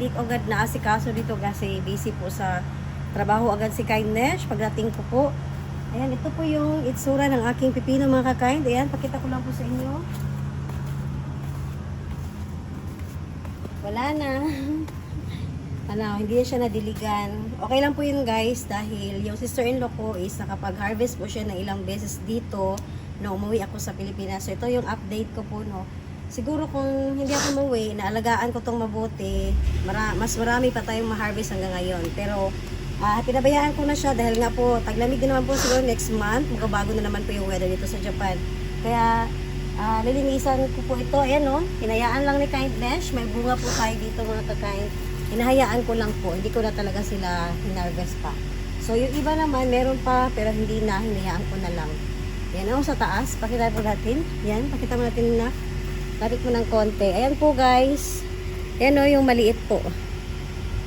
hindi ko agad naasikaso dito kasi busy po sa trabaho agad si Kindness pagdating ko po. Ayan, ito po yung itsura ng aking pipino mga kakain. Ayan, pakita ko lang po sa inyo. Wala na. ano, hindi na siya nadiligan. Okay lang po yun guys dahil yung sister-in-law ko is nakapag-harvest po siya ng ilang beses dito na umuwi ako sa Pilipinas. So ito yung update ko po no. Siguro kung hindi ako umuwi, naalagaan ko tong mabuti, mara mas marami pa tayong ma-harvest hanggang ngayon. Pero ah pinabayaan ko na siya dahil nga po taglamig din naman po siguro next month. Magbabago na naman po yung weather dito sa Japan. Kaya Ah, lilinisan ko po ito. Ayan o. Hinayaan lang ni Kindness. May bunga po tayo dito mga kakain. Hinahayaan ko lang po. Hindi ko na talaga sila hinarvest pa. So yung iba naman, meron pa pero hindi na. Hinayaan ko na lang. Yan o sa taas. Pakita po natin. Yan. Pakita mo natin na. Lapit mo ng konti. Ayan po guys. Ayan o yung maliit po.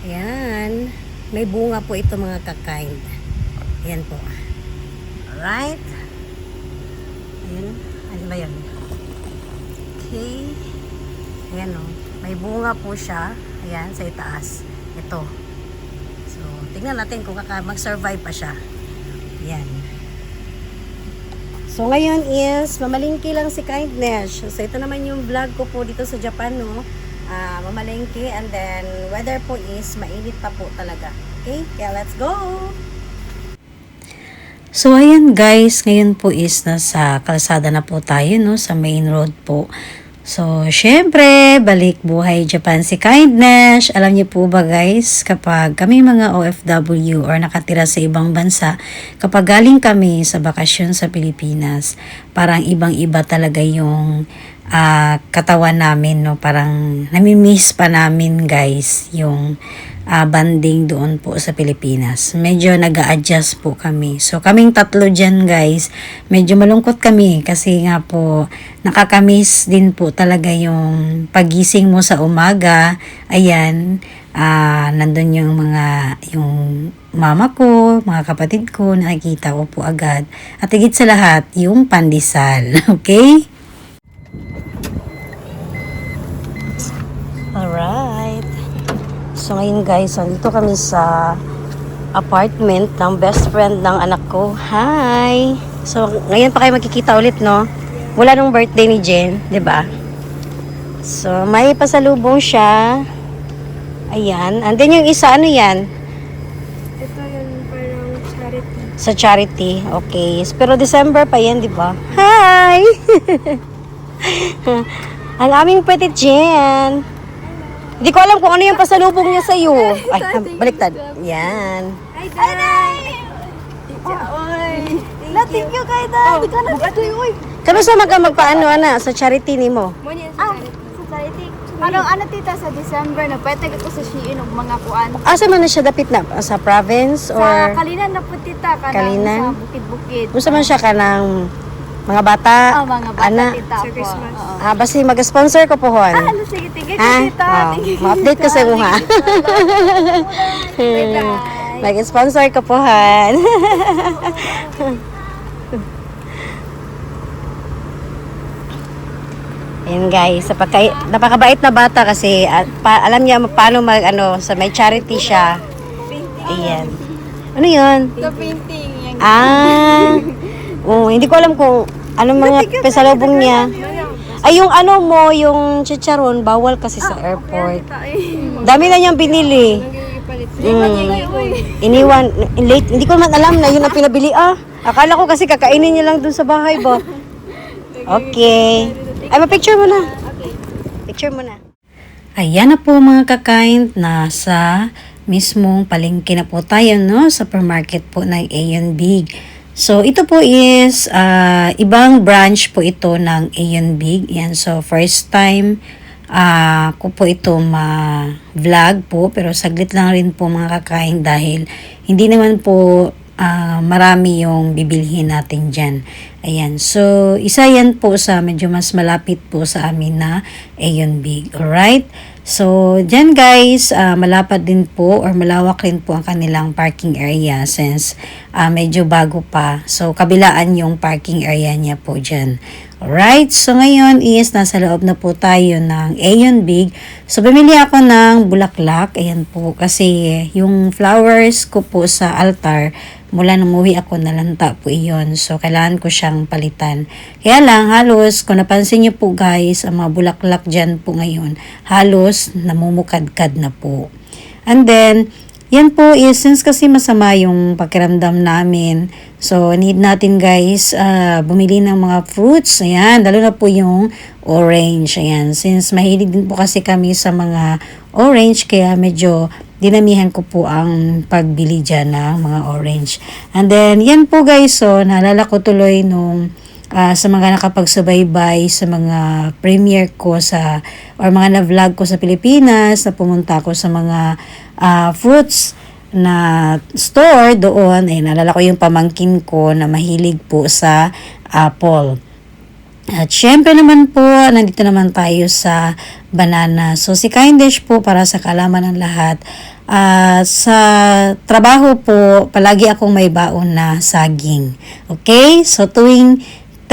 Ayan. May bunga po ito mga kakain. Ayan po. Alright. Ayan. Ano ba yan? Okay. Ayan o. May bunga po siya. Ayan, sa itaas. Ito. So, tingnan natin kung kaka mag-survive pa siya. Ayan. So, ngayon is, mamalingki lang si Kindness. So, ito naman yung vlog ko po dito sa Japan, no? Ah, mamalingki. And then, weather po is, mainit pa po talaga. Okay? Kaya, let's go! So ayan guys, ngayon po is nasa kalsada na po tayo no sa main road po. So syempre, balik buhay Japan si Kindness. Alam niyo po ba guys, kapag kami mga OFW or nakatira sa ibang bansa, kapag galing kami sa bakasyon sa Pilipinas, parang ibang-iba talaga yung ah, katawan namin no, parang nami-miss pa namin guys yung ah, banding doon po sa Pilipinas. Medyo nag adjust po kami. So, kaming tatlo dyan guys, medyo malungkot kami kasi nga po, nakakamiss din po talaga yung pagising mo sa umaga. Ayan, ah, nandun yung mga, yung mama ko, mga kapatid ko, nakikita ko po agad. At higit sa lahat, yung pandesal. Okay? Alright. So ngayon guys, nandito kami sa apartment ng best friend ng anak ko. Hi! So ngayon pa kayo magkikita ulit, no? Wala nung birthday ni Jen, 'di ba? So may pasalubong siya. Ayan. And then yung isa, ano yan? Ito yung parang charity. Sa charity. Okay. Pero December pa yan, di ba? Hi! Ang aming petit Jen. Hindi ko alam kung ano yung pasalubong niya sa'yo. Ay, baliktad. Yan. Ay, Day! Oy! Thank you, kay Dad. Ikaw na Uy. Kano sa mag magpaano, ana, sa charity ni mo? Muna yan sa charity. Sa. Parang ano tita sa December, nagpwede ko sa Shein og mga kuan. Asa man na siya dapit na? Sa province Sa or Kalinan na po tita, kanang Kalinan? sa bukid-bukid. Gusto man siya ka ng mga bata? Ah, mga bata Ana. tita po. Oo. Ah, basi mag-sponsor ko po, Juan. Ah, ano, sige, Ha? ka tita. Oh, ma-update ko sa iyo, ha? Mag-sponsor ko po, Han. Ayan guys, sa pagka, napakabait na bata kasi at pa, alam niya paano mag ano, sa may charity siya. Ayan. Ano 'yun? The painting. Ah. Oh, hindi ko alam kung anong mga pesalubong niya. Ay, yung ano mo, yung chicharon, bawal kasi sa airport. Dami na niyang binili. Mm. Iniwan, late, hindi ko man alam na yun ang pinabili. Ah, akala ko kasi kakainin niya lang dun sa bahay ba? Okay. Ay, ma-picture mo na. Picture mo na. Ayan na po mga kakain, nasa mismong palengke na po tayo no, sa supermarket po ng Big. So ito po is ah, ibang branch po ito ng Aeon Big. Yan, so first time ah ko po ito ma-vlog po pero saglit lang rin po mga kakain dahil hindi naman po ah, marami yung bibilhin natin dyan. Ayan. So, isa yan po sa medyo mas malapit po sa amin na Aeon Big. Alright? So, dyan guys, ah, malapad din po or malawak rin po ang kanilang parking area since ah, medyo bago pa. So, kabilaan yung parking area niya po dyan. Alright, so ngayon is nasa loob na po tayo ng Aeon Big. So, bumili ako ng bulaklak. Ayan po, kasi yung flowers ko po sa altar, mula nung umuwi ako, nalanta po iyon. So, kailangan ko siyang palitan. Kaya lang, halos, kung napansin niyo po guys, ang mga bulaklak dyan po ngayon, halos namumukadkad na po. And then, yan po is, since kasi masama yung pakiramdam namin, so need natin guys, ah, bumili ng mga fruits, ayan, lalo na po yung orange, ayan. Since mahilig din po kasi kami sa mga orange, kaya medyo dinamihan ko po ang pagbili dyan ng mga orange. And then, yan po guys, so naalala ko tuloy nung ah, sa mga nakapagsubaybay sa mga premiere ko sa or mga na-vlog ko sa Pilipinas na pumunta ako sa mga ah, fruits na store doon ay naalala ko yung pamangkin ko na mahilig po sa apple. At syempre naman po, nandito naman tayo sa banana. So si Kindish po para sa kalaman ng lahat. ah, sa trabaho po, palagi akong may baon na saging. Okay? So tuwing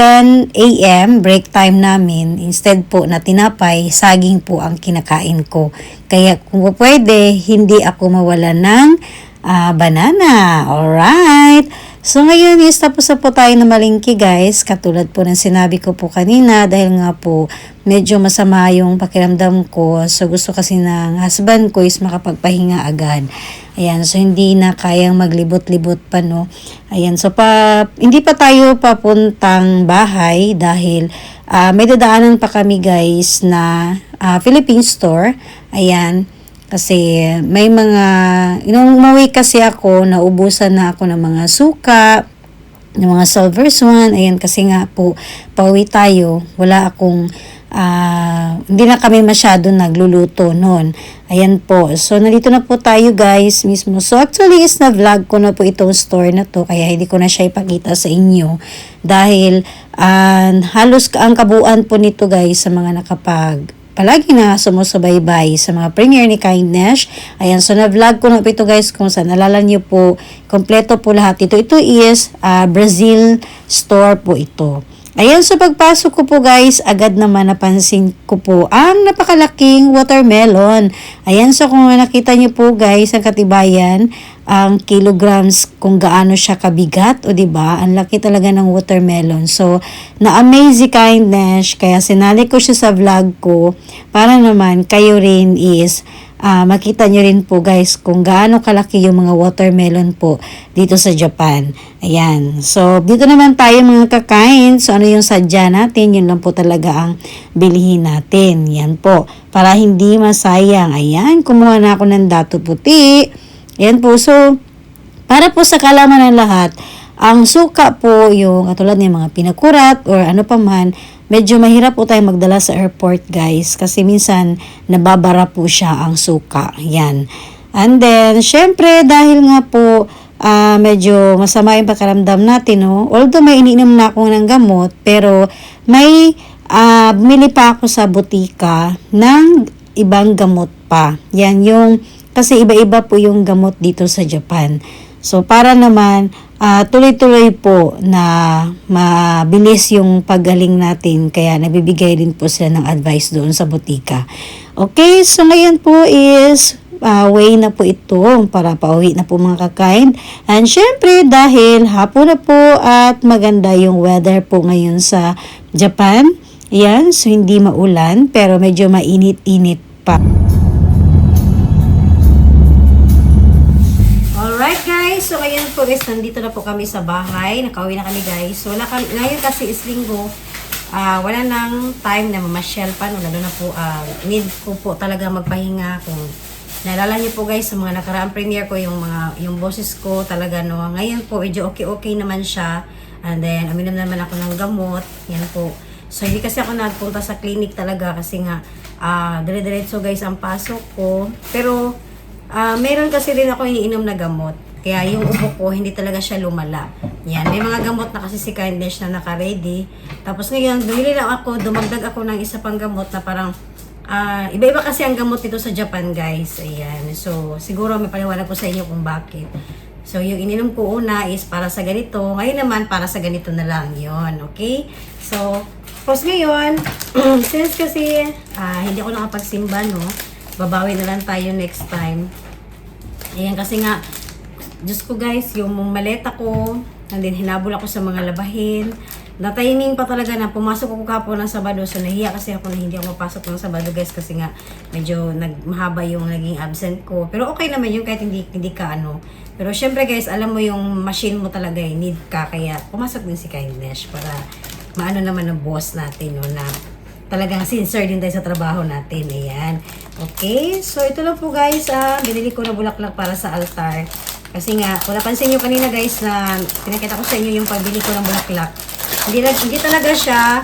10 a.m. break time namin, instead po na tinapay, saging po ang kinakain ko. Kaya kung pwede, hindi ako mawala ng ah, banana. Alright? So ngayon is tapos na po tayo na malingki guys. Katulad po ng sinabi ko po kanina dahil nga po medyo masama yung pakiramdam ko. So gusto kasi ng husband ko is makapagpahinga agad. Ayan, so hindi na kayang maglibot-libot pa no. Ayan, so pa hindi pa tayo papuntang bahay dahil ah, may dadaanan pa kami guys na ah, Philippine store. Ayan. Kasi may mga, nung umuwi kasi ako, naubusan na ako ng mga suka, ng mga silver swan, ayan kasi nga po, pauwi tayo, wala akong, ah, hindi na kami masyado nagluluto noon. Ayan po. So, nandito na po tayo guys mismo. So, actually is na vlog ko na po itong store na to, kaya hindi ko na siya ipakita sa inyo. Dahil, ah, halos ang kabuuan po nito guys sa mga nakapag palagi na sumusubaybay sa mga premiere ni Kindness. Ayan, so na-vlog ko na po ito guys kung saan nalala niyo po, kompleto po lahat ito. Ito is ah, Brazil store po ito. Ayan, so pagpasok ko po guys, agad naman napansin ko po ang napakalaking watermelon. Ayan, so kung nakita niyo po guys, ang katibayan, ang kilograms kung gaano siya kabigat, o ba Ang laki talaga ng watermelon. So, na-amaze si kindness, kaya sinali ko siya sa vlog ko, para naman kayo rin is ah, makita nyo rin po guys kung gaano kalaki yung mga watermelon po dito sa Japan. Ayan. So, dito naman tayo mga kakain. So, ano yung sadya natin? Yun lang po talaga ang bilihin natin. Yan po. Para hindi masayang. Ayan. Kumuha na ako ng dato puti. Ayan po. So, para po sa kalaman ng lahat, ang suka po yung katulad ng mga pinakurat or ano pa man, medyo mahirap po tayo magdala sa airport guys kasi minsan nababara po siya ang suka. Yan. And then, syempre dahil nga po ah, medyo masama yung pakiramdam natin, no? although may iniinom na ako ng gamot, pero may ah, bumili pa ako sa butika ng ibang gamot pa. Yan yung, kasi iba-iba po yung gamot dito sa Japan. So, para naman ah, tuloy-tuloy po na mabilis yung paggaling natin, kaya nabibigay din po sila ng advice doon sa butika. Okay, so ngayon po is ah, way na po ito para pauwi na po mga kakain. And syempre dahil hapon na po at maganda yung weather po ngayon sa Japan. Yan, so hindi maulan pero medyo mainit-init pa. Guys, so ngayon po guys, nandito na po kami sa bahay. Nakauwi na kami guys. So wala kami, ngayon kasi is linggo, ah wala nang time na mamasyal pa. Lalo na po, ah, need ko po talaga magpahinga kung Naalala niyo po guys, sa mga nakaraang premiere ko, yung mga yung boses ko talaga no. Ngayon po, medyo okay-okay naman siya. And then, uminom naman ako ng gamot. Yan po. So, hindi kasi ako nagpunta sa clinic talaga kasi nga, ah dire-diretso guys ang pasok ko. Pero, ah meron kasi rin ako iniinom na gamot. Kaya yung ubo ko, hindi talaga siya lumala. Yan, may mga gamot na kasi si Kindness na naka-ready. Tapos ngayon, bumili lang ako, dumagdag ako ng isa pang gamot na parang Ah, iba-iba kasi ang gamot dito sa Japan, guys. Ayan. So, siguro may paliwanag ko sa inyo kung bakit. So, yung ininom ko una is para sa ganito. Ngayon naman, para sa ganito na lang yon Okay? So, tapos ngayon, since kasi ah, hindi ako nakapagsimba, no? Babawi na lang tayo next time. Ayan, kasi nga, Diyos ko guys, yung maleta ko, and then hinabol ako sa mga labahin. Na-timing pa talaga na pumasok ako kapon ng Sabado. So nahiya kasi ako na hindi ako mapasok ng Sabado guys kasi nga medyo nagmahaba yung naging absent ko. Pero okay naman yun kahit hindi, hindi ka ano. Pero syempre guys, alam mo yung machine mo talaga eh, need ka. Kaya pumasok din si Kindness para maano naman ng boss natin no, na talagang sincere din tayo sa trabaho natin. Ayan. Okay, so ito lang po guys, ah, binili ko na bulaklak para sa altar. Kasi nga, kung napansin nyo kanina guys na pinakita ko sa inyo yung pagbili ko ng bulaklak. Hindi, hindi talaga siya,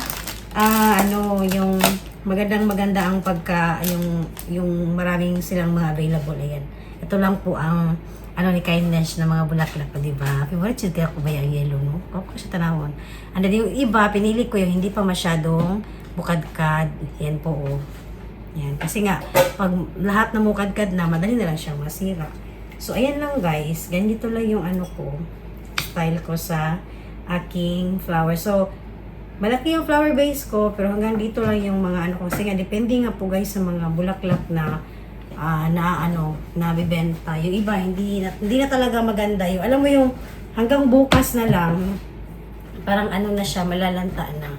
ah, ano, yung magandang maganda ang pagka, yung, yung maraming silang mga available. Ayan. Ito lang po ang, ano ni kindness na mga bulaklak pa, di ba? Favorite siya kaya ko ba yung yellow, no? Ako ko siya tanawon. And then yung iba, pinili ko yung hindi pa masyadong bukadkad. Yan po, oh. Yan. Kasi nga, pag lahat na mukadkad na, madali na lang siyang masira. So, ayan lang guys. Ganito lang yung ano ko. Style ko sa aking flower. So, malaki yung flower base ko, pero hanggang dito lang yung mga ano ko. Kasi nga, depende nga po guys sa mga bulaklak na ah, na ano, nabibenta. Yung iba, hindi na, hindi na talaga maganda. Yung, alam mo yung hanggang bukas na lang, parang ano na siya, malalanta na.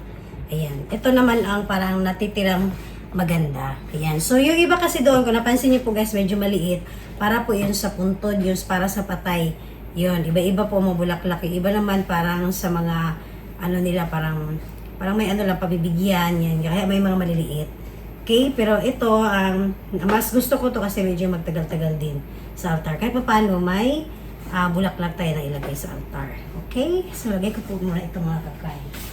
Ayan. Ito naman ang parang natitirang maganda. Ayan. So, yung iba kasi doon, kung napansin niyo po guys, medyo maliit. Para po yun sa puntod, yun para sa patay. Yun. Iba-iba po mabulaklak. Yung iba naman parang sa mga, ano nila, parang, parang may ano lang, pabibigyan. Yan. Kaya may mga maliliit. Okay, pero ito, ang mas gusto ko to kasi medyo magtagal-tagal din sa altar. Kahit pa paano, may ah, bulaklak tayo na ilagay sa altar. Okay? So, lagay ko po muna itong mga kakain.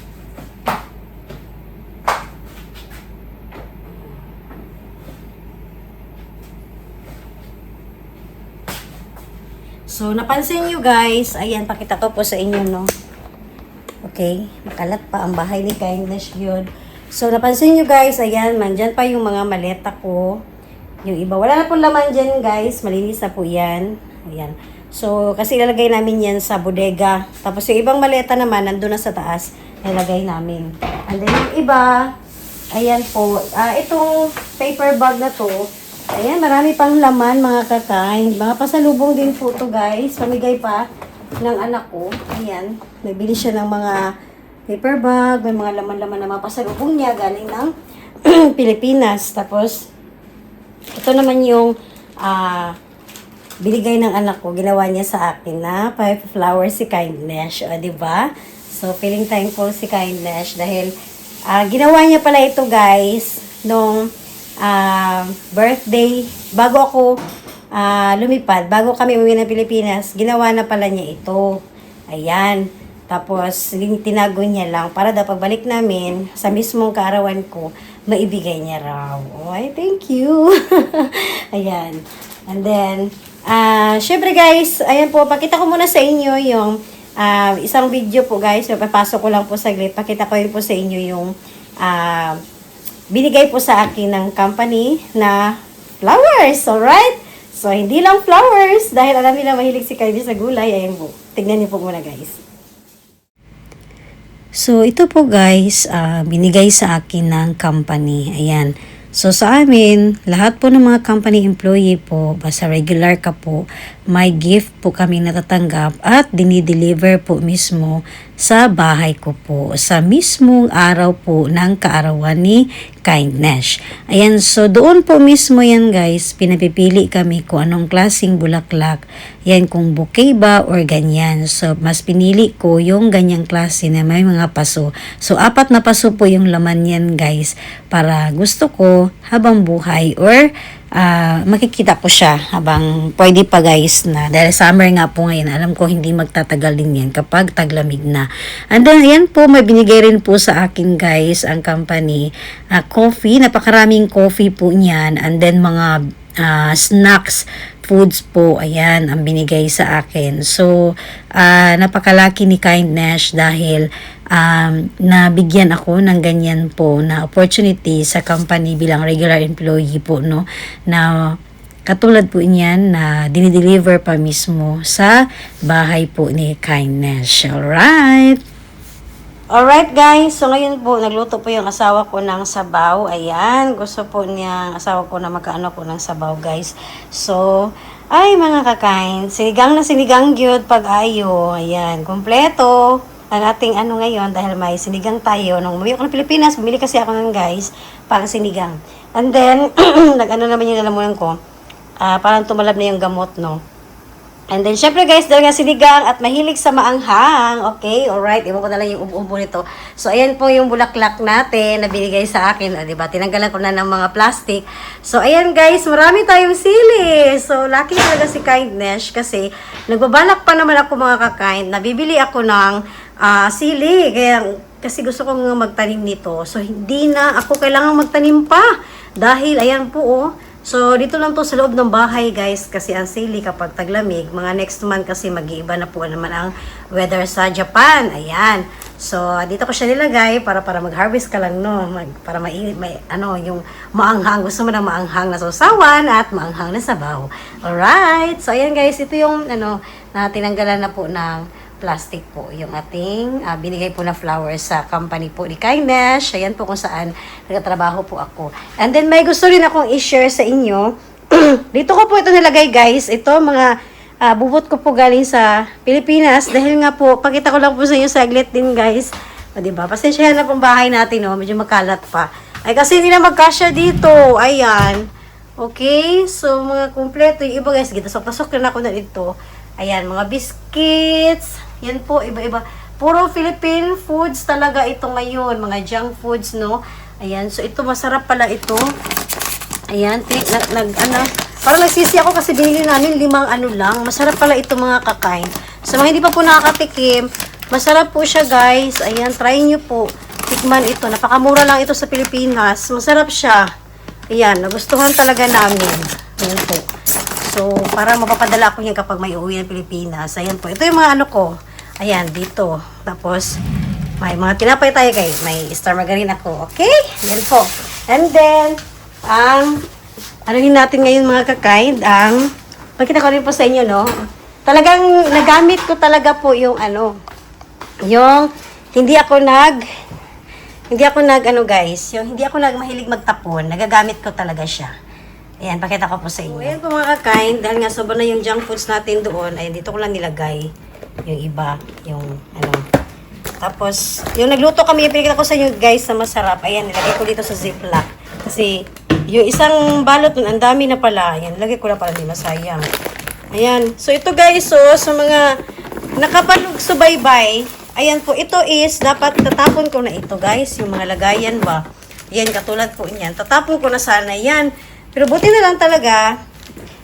So, napansin nyo guys, ayan, pakita ko po sa inyo, no? Okay, makalat pa ang bahay ni Kindness yun. So, napansin nyo guys, ayan, mandyan pa yung mga maleta ko. Yung iba, wala na pong laman dyan guys, malinis na po yan. Ayan. So, kasi ilalagay namin yan sa bodega. Tapos yung ibang maleta naman, nandun na sa taas, ilalagay namin. And then yung iba, ayan po, ah itong paper bag na to, ayan, marami pang laman mga kakain. Mga pasalubong din po to guys, pamigay pa ng anak ko. Ayan, nagbili siya ng mga paper bag, may mga laman-laman na mga pasalubong niya galing ng Pilipinas. Tapos, ito naman yung ah binigay ng anak ko, ginawa niya sa akin na five flowers si Kindness, o, di ba? So, feeling thankful si Kindness dahil ah, ginawa niya pala ito, guys, nung ah, birthday, bago ako ah, lumipad, bago kami uwi ng Pilipinas, ginawa na pala niya ito. Ayan. Tapos, tin- tinago niya lang para daw pagbalik namin sa mismong kaarawan ko, maibigay niya raw. Oy, thank you. Ayan. And then, ah, syempre guys, ayan po, pakita ko muna sa inyo yung ah, isang video po guys. Papasok ko lang po saglit. Pakita ko rin po sa inyo yung ah, binigay po sa akin ng company na flowers. Alright? So, hindi lang flowers. Dahil alam nila mahilig si Kylie sa gulay. Ayan po. Tignan niyo po muna guys. So, ito po guys, ah, binigay sa akin ng company. Ayan. So, sa amin, lahat po ng mga company employee po, basta regular ka po, may gift po kami natatanggap at dinideliver po mismo sa bahay ko po. Sa mismong araw po ng kaarawan ni Kindness. Ayan, so doon po mismo yan guys, pinapipili kami kung anong klaseng bulaklak. Yan kung bouquet ba or ganyan. So, mas pinili ko yung ganyang klase na may mga paso. So, apat na paso po yung laman yan guys para gusto ko habang buhay or ah, makikita ko siya habang pwede pa guys na dahil summer nga po ngayon alam ko hindi magtatagal din yan kapag taglamig na. And then yan po may binigay rin po sa akin guys ang company ah, coffee. Napakaraming coffee po niyan. And then mga ah, snacks foods po ayan ang binigay sa akin. So ah, napakalaki ni kindness dahil um, nabigyan ako ng ganyan po na opportunity sa company bilang regular employee po, no? Na katulad po niyan na dinideliver pa mismo sa bahay po ni Kindness. Alright? Alright guys, so ngayon po, nagluto po yung asawa ko ng sabaw. Ayan, gusto po niya asawa ko na magkaano po ng sabaw guys. So, ay mga kakain, sinigang na sinigang gyud pag ayo. Ayan, kumpleto ang ating ano ngayon dahil may sinigang tayo. Nung umuwi ako ng Pilipinas, bumili kasi ako ng guys, pang sinigang. And then, nag-ano naman yung lalamunan ko, ah, parang tumalab na yung gamot, no? And then, syempre guys, dahil nga sinigang at mahilig sa maanghang, okay, alright, iwan ko na lang yung ubo-ubo nito. So, ayan po yung bulaklak natin na binigay sa akin, o, diba, tinanggalan ko na ng mga plastic. So, ayan guys, marami tayong sili. So, lucky talaga si Kindness kasi nagbabalak pa naman ako mga kakain, nabibili ako ng ah, sili, kaya kasi gusto ko nga magtanim nito. So, hindi na ako kailangan magtanim pa. Dahil, ayan po, oh, So, dito lang to sa loob ng bahay, guys, kasi ang sili kapag taglamig, mga next month kasi mag-iiba na po naman ang weather sa Japan. Ayan. So, dito ko siya nilagay para para mag-harvest ka lang, no? Mag, para mainit, may, ano, yung maanghang. Gusto mo ng maanghang na sausawan at maanghang na sabaw. Alright. So, ayan, guys. Ito yung, ano, na tinanggalan na po ng plastic po yung ating ah, binigay po na flowers sa company po ni Kindness. Ayan po kung saan nagtatrabaho po ako. And then may gusto rin akong i-share sa inyo. Dito ko po ito nilagay guys. Ito mga ah, bubot ko po galing sa Pilipinas dahil nga po pakita ko lang po sa inyo saglit din guys. O diba? Pasensyahan na pong bahay natin no. Medyo makalat pa. Ay kasi hindi na magkasya dito. Ayan. Okay, so mga kumpleto yung iba guys, gitasok-tasok na ako na dito. Ayan, mga biscuits. Yan po, iba-iba. Puro Philippine foods talaga ito ngayon, mga junk foods, no? Ayan, so ito masarap pala ito. Ayan, nag, nag, ano, parang nagsisi ako kasi binili namin limang ano lang. Masarap pala ito mga kakain. Sa mga hindi pa po nakakatikim, masarap po siya guys. Ayan, try nyo po. Tikman ito. Napakamura lang ito sa Pilipinas. Masarap siya. Ayan, nagustuhan talaga namin. Ayan po. So, para mapapadala ko yan kapag may uwi ng Pilipinas. Ayan po. Ito yung mga ano ko. Ayan, dito. Tapos, may mga tinapay tayo kay may star margarine ako. Okay? Yan po. And then, ang ano yun natin ngayon mga kakain, ang pakita ko rin po sa inyo, no? Talagang nagamit ko talaga po yung ano, yung hindi ako nag hindi ako nag ano guys, yung hindi ako nag mahilig magtapon, nagagamit ko talaga siya. Ayan, pakita ko po sa inyo. ayan po mga kakain, dahil nga sobrang na yung junk foods natin doon, ay dito ko lang nilagay yung iba, yung ano. Tapos, yung nagluto kami, pinakita ko sa inyo guys na masarap, ayan, nilagay ko dito sa ziplock. Kasi, yung isang balot nun, ang dami na pala. Ayan, lagay ko na pala, hindi masayang. Ayan. So, ito guys, so, sa mga nakapalug subaybay, ayan po, ito is, dapat tatapon ko na ito guys, yung mga lagayan ba. Yan, katulad po niyan. Tatapon ko na sana yan. Pero buti na lang talaga,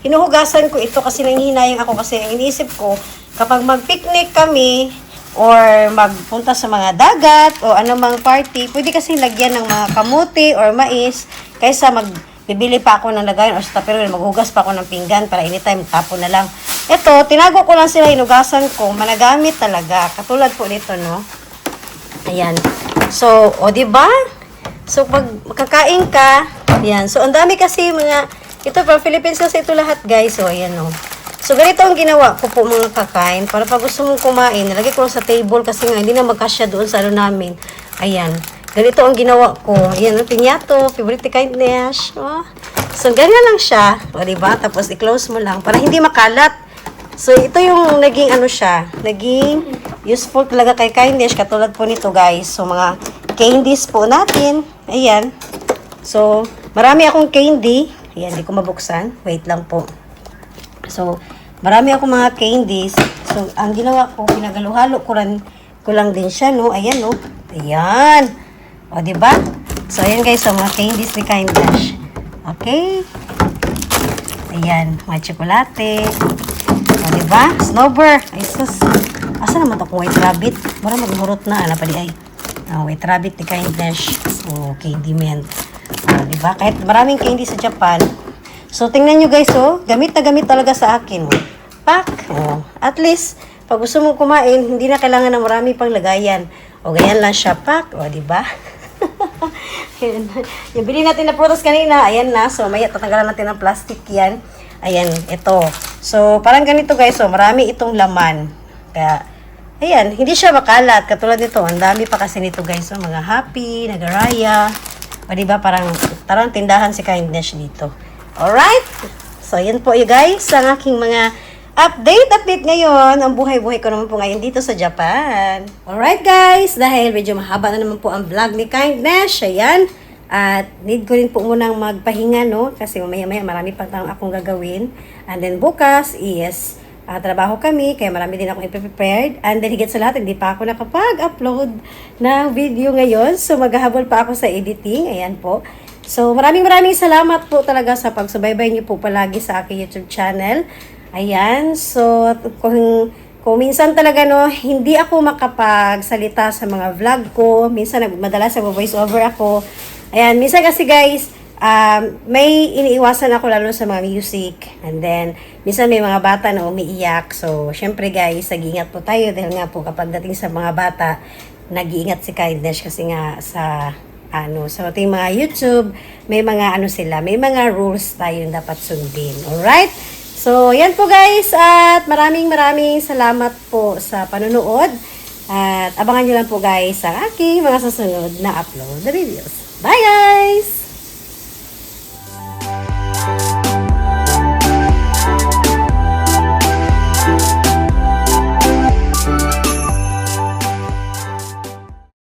hinuhugasan ko ito kasi nanghihinayang ako kasi iniisip ko, kapag mag-picnic kami, or magpunta sa mga dagat o anumang party, pwede kasi lagyan ng mga kamuti or mais kaysa mag bibili pa ako ng lagayan or sa tupperware, maghugas pa ako ng pinggan para anytime tapon na lang. Ito, tinago ko lang sila, hinugasan ko, managamit talaga. Katulad po nito, no? Ayan. So, o, di ba? So, pag makakain ka, ayan. So, ang dami kasi mga, ito from Philippines kasi ito lahat, guys. So, ayan, no. So, ganito ang ginawa ko po mga kakain. Para pag gusto mong kumain, nalagay ko sa table kasi nga, hindi na magkasya doon sa ano namin. Ayan. Ganito ang ginawa ko. Ayan, ang pinyato, favorite kindness. Oh. So, ganyan lang siya. O, diba? Tapos, i-close mo lang para hindi makalat. So, ito yung naging ano siya, naging useful talaga kay kindness, katulad po nito guys. So, mga candies po natin. Ayan. So, marami akong candy. Ayan, di ko mabuksan. Wait lang po. So, marami akong mga candies. So, ang ginawa ko, pinagaluhalo ko lang, ko lang din siya, no? Ayan, no? Ayan. O, ba? So, ayan guys, so, mga candies ni kindness. Okay. Ayan, mga tsokolate. O, diba? Snowbird. Ay, sus. Asa naman ito kung white rabbit? Mara magmurot na. Ala pa di ay. Ah, white rabbit ni kindness. O, candy mint. O, diba? Kahit maraming candy sa Japan. So, tingnan nyo guys, oh. Gamit na gamit talaga sa akin. Oh. Pack. Oh. At least, pag gusto mong kumain, hindi na kailangan ng marami pang lagayan. O, ganyan lang siya pack. O, di ba? Yung bili natin na prutas kanina, ayan na. So, may tatanggalan natin ng plastic yan. Ayan, ito. So, parang ganito guys. So, marami itong laman. Kaya, ayan, hindi siya makalat. Katulad nito, ang dami pa kasi nito guys. So, mga happy, nagaraya. O, diba, parang, parang tindahan si Kindness dito. Alright? So, yan po you guys, ang aking mga update, update ngayon. Ang buhay-buhay ko naman po ngayon dito sa Japan. Alright guys, dahil medyo mahaba na naman po ang vlog ni Kindness. Ayan. At need ko rin po munang magpahinga, no? Kasi mamaya-maya marami pa tayong akong gagawin. And then bukas is ah, trabaho kami, kaya marami din akong iprepared. And then higit sa lahat, hindi pa ako nakapag-upload ng video ngayon. So maghahabol pa ako sa editing. Ayan po. So maraming maraming salamat po talaga sa pagsubaybay niyo po palagi sa aking YouTube channel. Ayan. So kung kung minsan talaga no, hindi ako makapagsalita sa mga vlog ko. Minsan madalas sa voice over ako. Ayan, minsan kasi guys, um, may iniiwasan ako lalo sa mga music. And then, minsan may mga bata na umiiyak. So, syempre guys, nag-iingat po tayo dahil nga po kapag dating sa mga bata, nag-iingat si Kindness kasi nga sa ano, sa ating mga YouTube, may mga ano sila, may mga rules tayong dapat sundin. Alright? So, yan po guys. At maraming maraming salamat po sa panonood. At abangan nyo lang po guys sa aking mga susunod na upload na videos. Bye guys!